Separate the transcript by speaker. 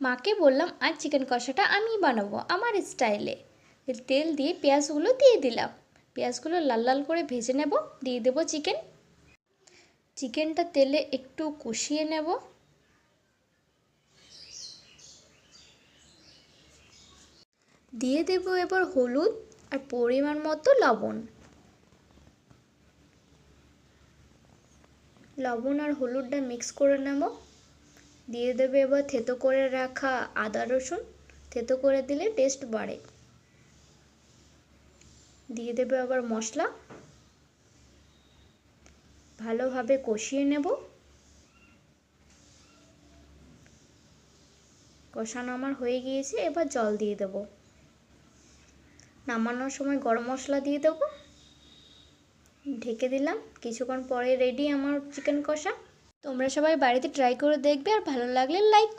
Speaker 1: মাকে বললাম, আজ চিকেন কষাটা আমি বানাবো আমার স্টাইলে। তেল দিয়ে পেঁয়াজগুলো দিয়ে দিলাম। পেঁয়াজগুলো লাল লাল করে ভেজে নেব, দিয়ে দেবো চিকেন। চিকেনটা তেলে একটু কষিয়ে নেব। দিয়ে দেব এবার হলুদ আর পরিমাণ মতো লবণ। লবণ আর হলুদটা মিক্স করে নেব। দিয়ে দেবে এবার থেতো করে রাখা আদা রসুন। থেতো করে দিলে টেস্ট বাড়ে। দিয়ে দেবে আবার মশলা। ভালোভাবে কষিয়ে নেব। কষানো আমার হয়ে গিয়েছে, এবার জল দিয়ে দেব। নামানোর সময় গরম মশলা দিয়ে দেবো। ঢেকে দিলাম। কিছুক্ষণ পরে রেডি আমার চিকেন কষা। তোমরা সবাই বাড়িতে ট্রাই করে দেখবে আর ভালো লাগলে লাইক